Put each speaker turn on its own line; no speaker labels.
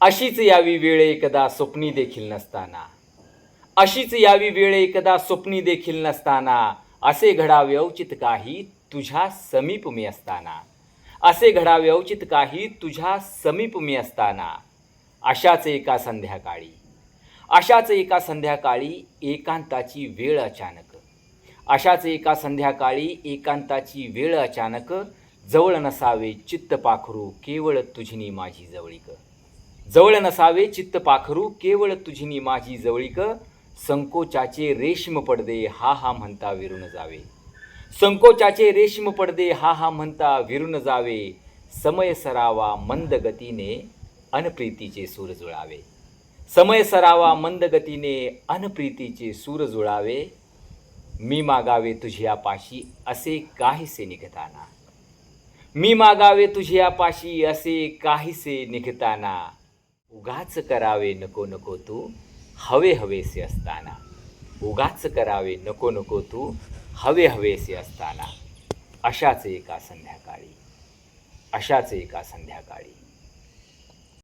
अशीच यावी वेळ एकदा स्वप्नी देखील नसताना. अशीच यावी वेळ एकदा स्वप्नी देखील नसताना. असे घडावे औचित काही तुझ्या समीप मी असताना. असे घडावे औचित काही तुझ्या समीप मी असताना. अशाच एका संध्याकाळी. अशाच एका संध्याकाळी एकांताची वेळ अचानक. अशाच एका संध्याकाळी एकांताची वेळ अचानक. जवळ नसावे चित्त पाखरू केवळ तुझिनी माझी जवळीक. जवळ नसावे चित्त पाखरू केवळ तुझिनी माझी जवळीक. संकोचाचे रेशम पडदे हा हा म्हणता विरून जावे. संकोचाचे रेशम पडदे हा हा म्हणता विरून जावे. समय सरावा मंद गतीने अनप्रीतीचे सूर जुळावे. समय सरावा मंद गतीने अनप्रीतीचे सूर जुळावे. मी मागावे तुझ्या पाशी असे काहीसे निघताना. मी मागावे तुझ्या पाशी असे काहीसे निघताना. उगाच करावे नको नको तू हवे हवेसे असताना. उगाच करावे नको नको तू हवे हवेसे असताना. अशाच एका संध्याकाळी. अशाच एका संध्याकाळी.